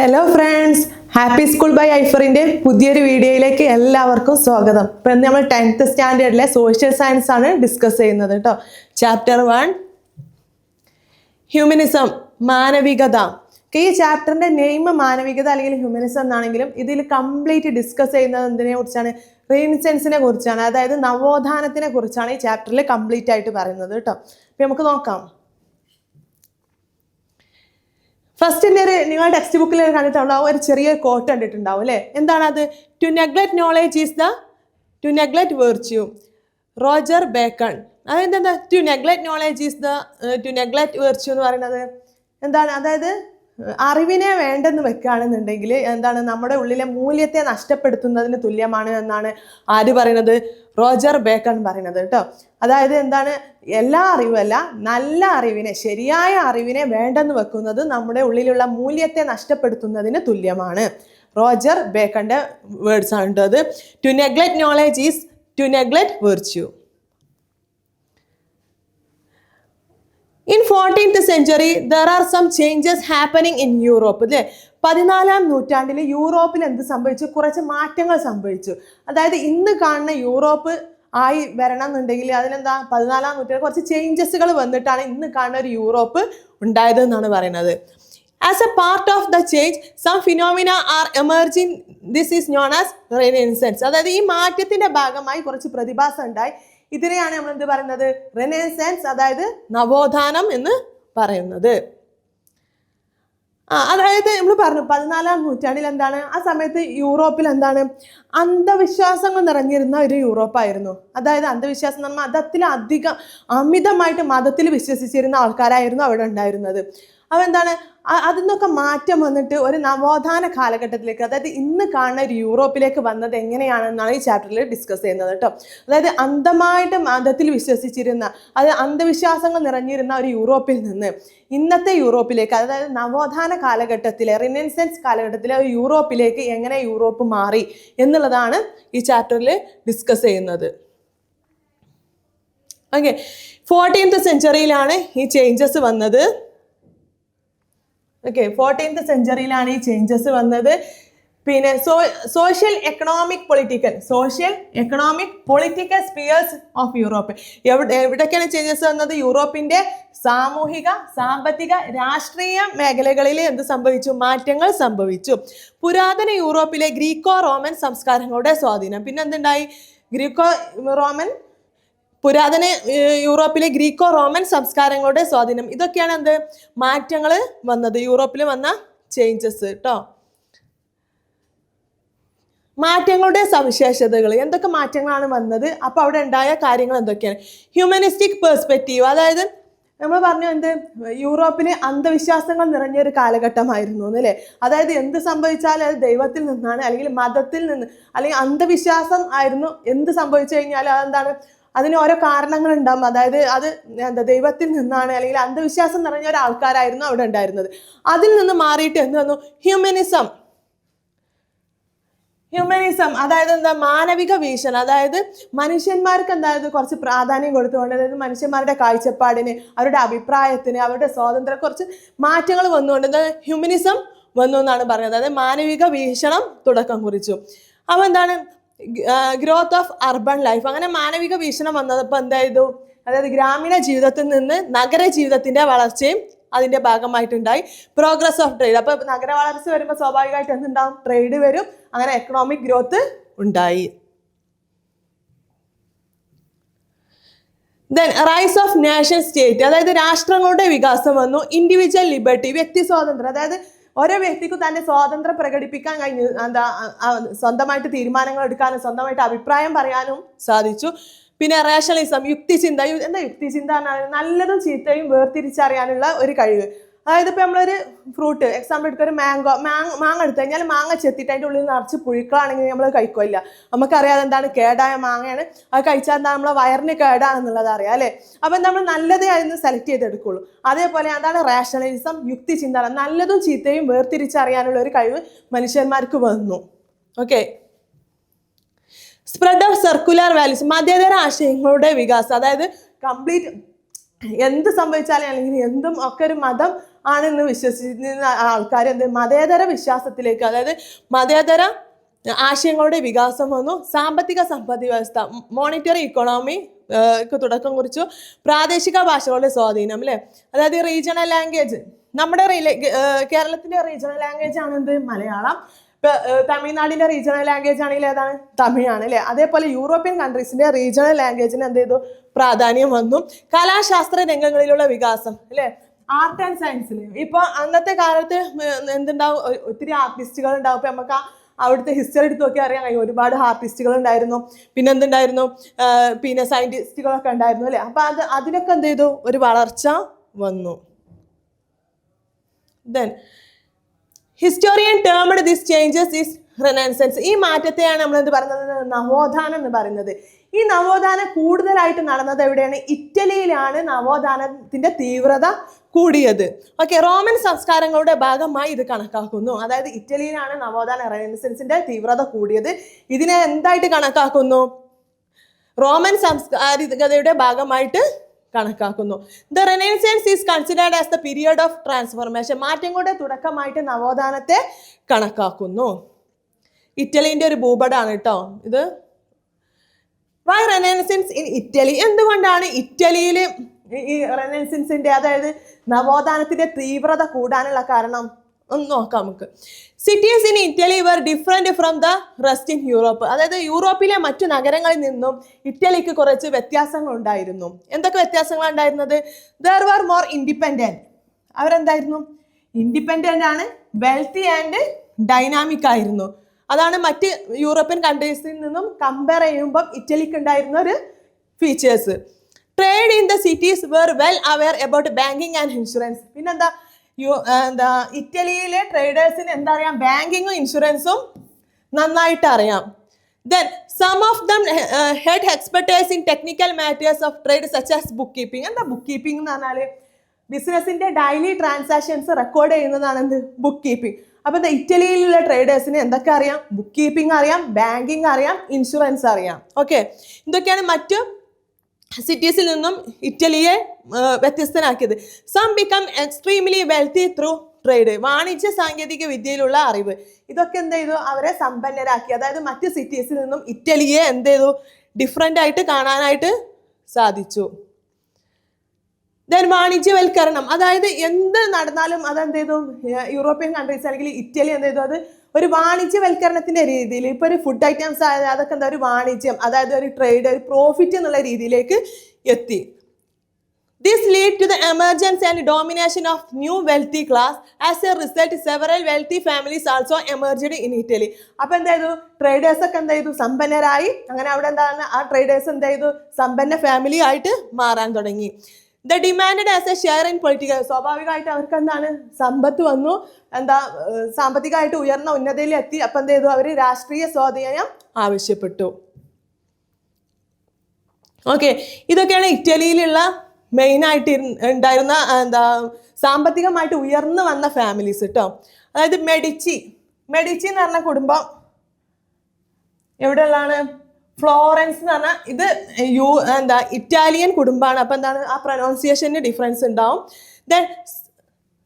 Hello friends happy school by ഐഫറിന്റെ പുതിയൊരു വീഡിയോയിലേക്ക് എല്ലാവർക്കും സ്വാഗതം. ഇപ്പം ഇന്ന് നമ്മൾ ടെൻത്ത് സ്റ്റാൻഡേർഡിലെ സോഷ്യൽ സയൻസ് ആണ് ഡിസ്കസ് ചെയ്യുന്നത് കേട്ടോ ചാപ്റ്റർ വൺ ഹ്യൂമനിസം മാനവികത. ഈ ചാപ്റ്ററിന്റെ നെയിം മാനവികത അല്ലെങ്കിൽ ഹ്യൂമനിസം എന്നാണെങ്കിലും ഇതിൽ കംപ്ലീറ്റ് ഡിസ്കസ് ചെയ്യുന്നത് എന്തിനെ കുറിച്ചാണ്? റീൻസെൻസിനെ കുറിച്ചാണ്. അതായത് നവോത്ഥാനത്തിനെ കുറിച്ചാണ് ഈ ചാപ്റ്ററിൽ കംപ്ലീറ്റ് ആയിട്ട് പറയുന്നത് കേട്ടോ അപ്പം നമുക്ക് നോക്കാം. ഫസ്റ്റിന്റെ ഒരു നിങ്ങൾ ടെക്സ്റ്റ് ബുക്കിൽ കണ്ടിട്ടുണ്ടാവും ഒരു ചെറിയ കോട്ട് കണ്ടിട്ടുണ്ടാവും അല്ലേ? അത് to neglect knowledge is the to neglect virtue Roger Bacon. അതെന്താ to neglect knowledge is the to neglect virtue എന്ന് പറയുന്നത്. എന്താണ്? അതായത് അറിവിനെ വേണ്ടെന്ന് വെക്കുകയാണെന്നുണ്ടെങ്കിൽ എന്താണ് നമ്മുടെ ഉള്ളിലെ മൂല്യത്തെ നഷ്ടപ്പെടുത്തുന്നതിന് തുല്യമാണ് എന്നാണ് ആര് പറയുന്നത്? റോജർ ബേക്കൺ പറയുന്നത് കേട്ടോ. അതായത് എന്താണ് എല്ലാ അറിവല്ല നല്ല അറിവിനെ ശരിയായ അറിവിനെ വേണ്ടെന്ന് വെക്കുന്നത് നമ്മുടെ ഉള്ളിലുള്ള മൂല്യത്തെ നഷ്ടപ്പെടുത്തുന്നതിന് തുല്യമാണ്. റോജർ ബേക്കന്റെ വേർഡ്സ് ആണ് കേട്ടോ അത്. To neglect knowledge is to neglect virtue in fourteenth century there are some changes happening in Europe അല്ലേ പതിനാലാം നൂറ്റാണ്ടിൽ യൂറോപ്പിൽ എന്ത് സംഭവിച്ചു? കുറച്ച് മാറ്റങ്ങൾ സംഭവിച്ചു. അതായത് ഇന്ന് കാണുന്ന യൂറോപ്പ് ആയി വരണം എന്നുണ്ടെങ്കിൽ അതിനെന്താ പതിനാലാം നൂറ്റാണ്ടിൽ കുറച്ച് ചേഞ്ചസുകൾ വന്നിട്ടാണ് ഇന്ന് കാണുന്ന ഒരു യൂറോപ്പ് ഉണ്ടായത് എന്നാണ് പറയുന്നത്. As a part of the change some phenomena are emerging this is known as renaissance അതായത് ഈ മാറ്റത്തിന്റെ ഭാഗമായി കുറച്ച് പ്രതിഭാസം ഉണ്ടായി. ഇതിനെയാണ് നമ്മൾ എന്ത് പറയുന്നത്? റെനേസൻസ് അതായത് നവോത്ഥാനം എന്ന് പറയുന്നത്. ആ അതായത് നമ്മൾ പറഞ്ഞു പതിനാലാം നൂറ്റാണ്ടിൽ എന്താണ്? ആ സമയത്ത് യൂറോപ്പിൽ എന്താണ്? അന്ധവിശ്വാസങ്ങൾ നിറഞ്ഞിരുന്ന ഒരു യൂറോപ്പായിരുന്നു. അതായത് അന്ധവിശ്വാസം എന്ന് മതത്തിൽ അധികം അമിതമായിട്ട് മതത്തിൽ വിശ്വസിച്ചിരുന്ന ആൾക്കാരായിരുന്നു അവിടെ ഉണ്ടായിരുന്നത്. അപ്പോൾ എന്താണ് അതിൽ നിന്നൊക്കെ മാറ്റം വന്നിട്ട് ഒരു നവോത്ഥാന കാലഘട്ടത്തിലേക്ക് അതായത് ഇന്ന് കാണുന്ന ഒരു യൂറോപ്പിലേക്ക് വന്നത് എങ്ങനെയാണെന്നാണ് ഈ ചാപ്റ്ററിൽ ഡിസ്കസ് ചെയ്യുന്നത് കേട്ടോ അതായത് അന്ധമായിട്ട് മതത്തിൽ വിശ്വസിച്ചിരുന്ന അത് അന്ധവിശ്വാസങ്ങൾ നിറഞ്ഞിരുന്ന ഒരു യൂറോപ്പിൽ നിന്ന് ഇന്നത്തെ യൂറോപ്പിലേക്ക് അതായത് നവോത്ഥാന കാലഘട്ടത്തിലെ റിനൻസൻസ് കാലഘട്ടത്തിലെ ഒരു യൂറോപ്പിലേക്ക് എങ്ങനെ യൂറോപ്പ് മാറി എന്നുള്ളതാണ് ഈ ചാപ്റ്ററിൽ ഡിസ്കസ് ചെയ്യുന്നത്. ഓക്കെ ഫോർട്ടീൻത്ത് സെഞ്ചുറിയിലാണ് ഈ ചേഞ്ചസ് വന്നത്. ഓക്കെ ഫോർട്ടീൻത്ത് സെഞ്ചുറിയിലാണ് ഈ ചേഞ്ചസ് വന്നത്. പിന്നെ so social economic political social economic political spheres of Europe എവിടെ എവിടേക്കാണ് ചേഞ്ചസ് വന്നത്? യൂറോപ്പിന്റെ സാമൂഹിക സാമ്പത്തിക രാഷ്ട്രീയ മേഖലകളിൽ എന്ത് സംഭവിച്ചു? മാറ്റങ്ങൾ സംഭവിച്ചു. പുരാതന യൂറോപ്പിലെ ഗ്രീക്കോ റോമൻ സംസ്കാരങ്ങളുടെ സ്വാധീനം. പിന്നെ എന്തുണ്ടായി ഗ്രീക്കോ റോമൻ പുരാതന യൂറോപ്പിലെ ഗ്രീക്കോ റോമൻ സംസ്കാരങ്ങളുടെ സ്വാധീനം. ഇതൊക്കെയാണ് എന്ത്? മാറ്റങ്ങൾ വന്നത്. യൂറോപ്പിൽ വന്ന ചേഞ്ചസ് കേട്ടോ മാറ്റങ്ങളുടെ സവിശേഷതകൾ എന്തൊക്കെ മാറ്റങ്ങളാണ് വന്നത്? അപ്പോൾ അവിടെ ഉണ്ടായ കാര്യങ്ങൾ എന്തൊക്കെയാണ്? ഹ്യൂമനിസ്റ്റിക് പേഴ്സ്പെക്റ്റീവ് അതായത് നമ്മൾ പറഞ്ഞു എന്ത്? യൂറോപ്പിൽ അന്ധവിശ്വാസങ്ങൾ നിറഞ്ഞ ഒരു കാലഘട്ടമായിരുന്നു അല്ലേ അതായത് എന്ത് സംഭവിച്ചാലും അത് ദൈവത്തിൽ നിന്നാണ് അല്ലെങ്കിൽ മതത്തിൽ നിന്ന് അല്ലെങ്കിൽ അന്ധവിശ്വാസം ആയിരുന്നു എന്ത് സംഭവിച്ചു കഴിഞ്ഞാലും അതെന്താണ്? അതിന് ഓരോ കാരണങ്ങൾ ഉണ്ടാവും അതായത് അത് എന്താ ദൈവത്തിൽ നിന്നാണ് അല്ലെങ്കിൽ അന്ധവിശ്വാസം നിറഞ്ഞ ഒരു ആൾക്കാരായിരുന്നു അവിടെ ഉണ്ടായിരുന്നത്. അതിൽ നിന്ന് മാറിയിട്ട് എന്ത് വന്നു? ഹ്യൂമനിസം ഹ്യൂമനിസം അതായത് എന്താ? മാനവിക വീക്ഷണം അതായത് മനുഷ്യന്മാർക്ക് എന്തായത് കുറച്ച് പ്രാധാന്യം കൊടുത്തുകൊണ്ട് അതായത് മനുഷ്യന്മാരുടെ കാഴ്ചപ്പാടിന് അവരുടെ അഭിപ്രായത്തിന് അവരുടെ സ്വാതന്ത്ര്യം കുറച്ച് മാറ്റങ്ങൾ വന്നുകൊണ്ട് എന്താ ഹ്യൂമനിസം വന്നു എന്നാണ് പറഞ്ഞത് അതായത് മാനവിക വീക്ഷണം തുടക്കം കുറിച്ചു. അപ്പോൾ എന്താണ്? ഗ്രോത്ത് ഓഫ് അർബൻ ലൈഫ് അങ്ങനെ മാനവിക വീക്ഷണം വന്നപ്പോൾ എന്തായത് അതായത് ഗ്രാമീണ ജീവിതത്തിൽ നിന്ന് നഗര ജീവിതത്തിന്റെ വളർച്ചയും അതിന്റെ ഭാഗമായിട്ടുണ്ടായി. പ്രോഗ്രസ് ഓഫ് ട്രേഡ് അപ്പോൾ നഗര വളർച്ച വരുമ്പോൾ സ്വാഭാവികമായിട്ട് എന്തുണ്ടാവും? ട്രേഡ് വരും. അങ്ങനെ എക്കണോമിക് ഗ്രോത്ത് ഉണ്ടായി. Then rise of nation state അതായത് രാഷ്ട്രങ്ങളുടെ വികാസം വന്നു. ഇൻഡിവിജ്വൽ ലിബർട്ടി വ്യക്തി സ്വാതന്ത്ര്യം. അതായത് ഓരോ വ്യക്തിക്കും തന്റെ സ്വാതന്ത്ര്യം പ്രകടിപ്പിക്കാൻ കഴിഞ്ഞു. എന്താ സ്വന്തമായിട്ട് തീരുമാനങ്ങൾ എടുക്കാനും സ്വന്തമായിട്ട് അഭിപ്രായം പറയാനും സാധിച്ചു. പിന്നെ റേഷണലിസം യുക്തിചിന്ത എന്താ യുക്തിചിന്ത നല്ലതും ചീത്തയും വേർതിരിച്ചറിയാനുള്ള ഒരു കഴിവ്. അതായത് ഇപ്പം നമ്മളൊരു ഫ്രൂട്ട് എക്സാമ്പിൾ എടുക്കുക ഒരു മാംഗോ മാങ്ങ മാങ്ങ എടുത്തു കഴിഞ്ഞാൽ മാങ്ങ ചെത്തിയിട്ട് അതിന്റെ ഉള്ളിൽ നിറച്ച് പുഴുക്കളാണെങ്കിൽ നമ്മൾ കഴിക്കില്ല നമുക്കറിയാതെ എന്താണ് കേടായ മാങ്ങയാണ്. അത് കഴിച്ചാൽ എന്താ? നമ്മളെ വയറിന് കേടാണെന്നുള്ളത് അറിയാം അല്ലേ? അപ്പം നമ്മൾ നല്ലതേ അതിന് സെലക്ട് ചെയ്തെടുക്കുള്ളൂ. അതേപോലെ എന്താണ് റാഷണലിസം യുക്തിചിന്ത നല്ലതും ചീത്തയും വേർതിരിച്ചറിയാനുള്ള ഒരു കഴിവ് മനുഷ്യന്മാർക്ക് വന്നു. Okay spread of secular values മതേതര ആശയങ്ങളുടെ വികാസം. അതായത് കംപ്ലീറ്റ് എന്ത് സംഭവിച്ചാലും അല്ലെങ്കിൽ എന്തും ഒക്കെ ഒരു മതം ആണെന്ന് വിശ്വസിക്കുന്ന ആൾക്കാർ എന്ത് മതേതര വിശ്വാസത്തിലേക്ക് അതായത് മതേതര ആശയങ്ങളുടെ വികാസം വന്നു. സാമ്പത്തിക സമ്പദ് വ്യവസ്ഥ മോണിറ്ററി ഇക്കോണോമി ക്ക് തുടക്കം കുറിച്ചു. പ്രാദേശിക ഭാഷകളുടെ സ്വാധീനം അല്ലേ അതായത് റീജിയണൽ ലാംഗ്വേജ് നമ്മുടെ കേരളത്തിന്റെ റീജിയണൽ ലാംഗ്വേജ് ആണ് എന്ത് മലയാളം. തമിഴ്നാടിന്റെ റീജിയണൽ ലാംഗ്വേജ് ആണെങ്കിൽ ഏതാണ്? തമിഴാണ് അല്ലേ? അതേപോലെ യൂറോപ്യൻ കൺട്രീസിന്റെ റീജിയണൽ ലാംഗ്വേജിന് എന്ത് ചെയ്തു? പ്രാധാന്യം വന്നു. കലാശാസ്ത്ര രംഗങ്ങളിലുള്ള വികാസം അല്ലേ? ആർട്ട് ആൻഡ് സയൻസിൽ ഇപ്പൊ അന്നത്തെ കാലത്ത് എന്തുണ്ടാവും? ഒത്തിരി ആർട്ടിസ്റ്റുകൾ ഉണ്ടാവും. ഇപ്പൊ നമുക്ക് അവിടുത്തെ ഹിസ്റ്ററി എടുത്ത് നോക്കി അറിയാൻ കഴിയും ഒരുപാട് ആർട്ടിസ്റ്റുകൾ ഉണ്ടായിരുന്നു. പിന്നെ എന്തുണ്ടായിരുന്നു? പിന്നെ സയന്റിസ്റ്റുകളൊക്കെ ഉണ്ടായിരുന്നു അല്ലേ? അപ്പൊ അത് അതിനൊക്കെ എന്ത് ചെയ്തു? ഒരു വളർച്ച വന്നു. Then historian termed this changes is renaissance ഈ മാറ്റത്തെയാണ് നമ്മൾ എന്ത് പറയുന്നത്? നവോത്ഥാനം എന്ന് പറയുന്നത്. ഈ നവോത്ഥാനം കൂടുതലായിട്ട് നടന്നത് എവിടെയാണ്? ഇറ്റലിയിലാണ് നവോത്ഥാനത്തിന്റെ തീവ്രത കൂടിയത്. ഓക്കെ റോമൻ സംസ്കാരങ്ങളുടെ ഭാഗമായി ഇത് കണക്കാക്കുന്നു. അതായത് ഇറ്റലിയിലാണ് നവോത്ഥാന റെനൻസൻസിന്റെ തീവ്രത കൂടിയത്. ഇതിനെ എന്തായിട്ട് കണക്കാക്കുന്നു? റോമൻ സംസ്കാരികതയുടെ ഭാഗമായിട്ട് കണക്കാക്കുന്നു. The renaissance is considered as the period of transformation മാറ്റങ്ങളുടെ തുടക്കമായിട്ട് നവോത്ഥാനത്തെ കണക്കാക്കുന്നു. ഇറ്റലിന്റെ ഒരു ഭൂപടാണ് കേട്ടോ ഇത്. വൈ റെനൈസൻസ് ഇൻ ഇറ്റലി എന്തുകൊണ്ടാണ് ഇറ്റലിയിൽ ഈ റെനൈസൻസിന്റെ അതായത് നവോത്ഥാനത്തിന്റെ തീവ്രത കൂടാനുള്ള കാരണം? ഒന്ന് നോക്കാം നമുക്ക്. Cities in Italy were different from the rest in Europe അതായത് യൂറോപ്പിലെ മറ്റു നഗരങ്ങളിൽ നിന്നും ഇറ്റലിക്ക് കുറച്ച് വ്യത്യാസങ്ങൾ ഉണ്ടായിരുന്നു. എന്തൊക്കെ വ്യത്യാസങ്ങളാണ് ഉണ്ടായിരുന്നത്? ദർ വർ മോർ ഇൻഡിപെൻഡന്റ് അവരെന്തായിരുന്നു? ഇൻഡിപെൻഡന്റ് ആണ് വെൽത്തി ആൻഡ് ഡൈനാമിക് ആയിരുന്നു. അതാണ് മറ്റ് യൂറോപ്യൻ കൺട്രീസിൽ നിന്നും കമ്പയർ ചെയ്യുമ്പം ഇറ്റലിക്ക് ഉണ്ടായിരുന്ന ഒരു features trade in the cities were well aware about banking and insurance പിന്നെന്താ? യു എന്താ ഇറ്റലിയിലെ ട്രേഡേഴ്സിന് എന്താ അറിയാം? ബാങ്കിങ്ങും ഇൻഷുറൻസും നന്നായിട്ട് അറിയാം. Then some of them had experts in technical matters of trade such as bookkeeping എന്താ ബുക്ക് കീപ്പിംഗ് എന്ന് പറഞ്ഞാൽ ബിസിനസിന്റെ ഡെയിലി ട്രാൻസാക്ഷൻസ് റെക്കോർഡ് ചെയ്യുന്നതാണ് എന്ത് ബുക്ക് കീപ്പിംഗ് അപ്പൊ എന്താ ഇറ്റലിയിലുള്ള ട്രേഡേഴ്സിന് എന്തൊക്കെ അറിയാം? ബുക്ക് കീപ്പിംഗ് അറിയാം ബാങ്കിങ് അറിയാം ഇൻഷുറൻസ് അറിയാം. ഓക്കെ ഇതൊക്കെയാണ് മറ്റ് സിറ്റീസിൽ നിന്നും ഇറ്റലിയെ വ്യത്യസ്തനാക്കിയത്. Some become extremely wealthy through trade വാണിജ്യ സാങ്കേതിക വിദ്യയിലുള്ള അറിവ്. ഇതൊക്കെ എന്ത് ചെയ്തു? അവരെ സമ്പന്നരാക്കി. അതായത് മറ്റ് സിറ്റീസിൽ നിന്നും ഇറ്റലിയെ എന്ത് ചെയ്തു? ഡിഫറെന്റ് ആയിട്ട് കാണാനായിട്ട് സാധിച്ചു. ദെൻ വാണിജ്യവൽക്കരണം. അതായത് എന്ത് നടന്നാലും അതെന്ത് ചെയ്തു? യൂറോപ്യൻ കൺട്രീസ് അല്ലെങ്കിൽ ഇറ്റലി എന്ത് ചെയ്തു? അത് ഒരു വാണിജ്യവൽക്കരണത്തിന്റെ രീതിയിൽ ഇപ്പൊ ഒരു ഫുഡ് ഐറ്റംസ് ആയത് അതൊക്കെ എന്താ ഒരു വാണിജ്യം അതായത് ഒരു ട്രേഡ് ഒരു പ്രോഫിറ്റ് എന്നുള്ള രീതിയിലേക്ക് എത്തി. This lead to the emergence and domination of new wealthy class as a result several wealthy families also emerged in Italy അപ്പോൾ എന്ത് ചെയ്തു? ട്രേഡേഴ്സ് ഒക്കെ എന്ത് ചെയ്തു? സമ്പന്നരായി. അങ്ങനെ അവിടെ എന്താണ്? ആ ട്രേഡേഴ്സ് എന്ത് ചെയ്തു? സമ്പന്ന ഫാമിലി ആയിട്ട് മാറാൻ തുടങ്ങി. The demand as a share in political സ്വാഭാവികമായിട്ട് അവർക്ക് എന്താണ്? സമ്പത്ത് വന്നു. എന്താ സാമ്പത്തികമായിട്ട് ഉയർന്ന ഉന്നതയിൽ എത്തി. അപ്പൊ എന്ത് ചെയ്തു? അവർ രാഷ്ട്രീയ സ്വാധീനം ആവശ്യപ്പെട്ടു. ഓക്കെ. ഇതൊക്കെയാണ് ഇറ്റലിയിലുള്ള മെയിനായിട്ട് ഉണ്ടായിരുന്ന ആ, എന്താ സാമ്പത്തികമായിട്ട് ഉയർന്നു വന്ന ഫാമിലീസ് കേട്ടോ അതായത് മെഡിച്ചി. മെഡിച്ചി എന്ന് പറഞ്ഞ കുടുംബം എവിടെയുള്ളതാണ്? ഫ്ലോറൻസ് എന്ന് പറഞ്ഞാൽ ഇത് യു എന്താ ഇറ്റാലിയൻ കുടുംബമാണ്. അപ്പം എന്താണ്? ആ പ്രൊനൗൺസിയേഷന് ഡിഫറൻസ് ഉണ്ടാവും. Then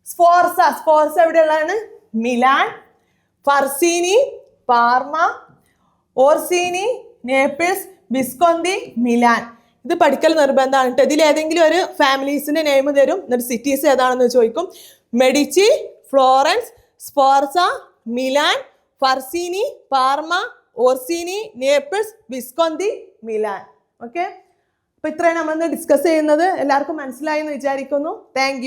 Sforza Sforza എവിടെയുള്ളതാണ്? Milan Farnese Parma Orsini Naples Visconti Milan ഇത് പഠിക്കൽ നിർബന്ധമാണ് കേട്ടോ. ഇതിൽ ഏതെങ്കിലും ഒരു ഫാമിലീസിന്റെ നെയിം തരും. എന്നിട്ട് സിറ്റീസ് ഏതാണെന്ന് ചോദിക്കും. Medici Florence Sforza Milan Farnese Parma Orsini Naples Visconti Milan. Okay അപ്പൊ ഇത്രയാണ് നമ്മൾ ഡിസ്കസ് ചെയ്യുന്നത്. എല്ലാവർക്കും മനസ്സിലായി എന്ന് വിചാരിക്കുന്നു. താങ്ക്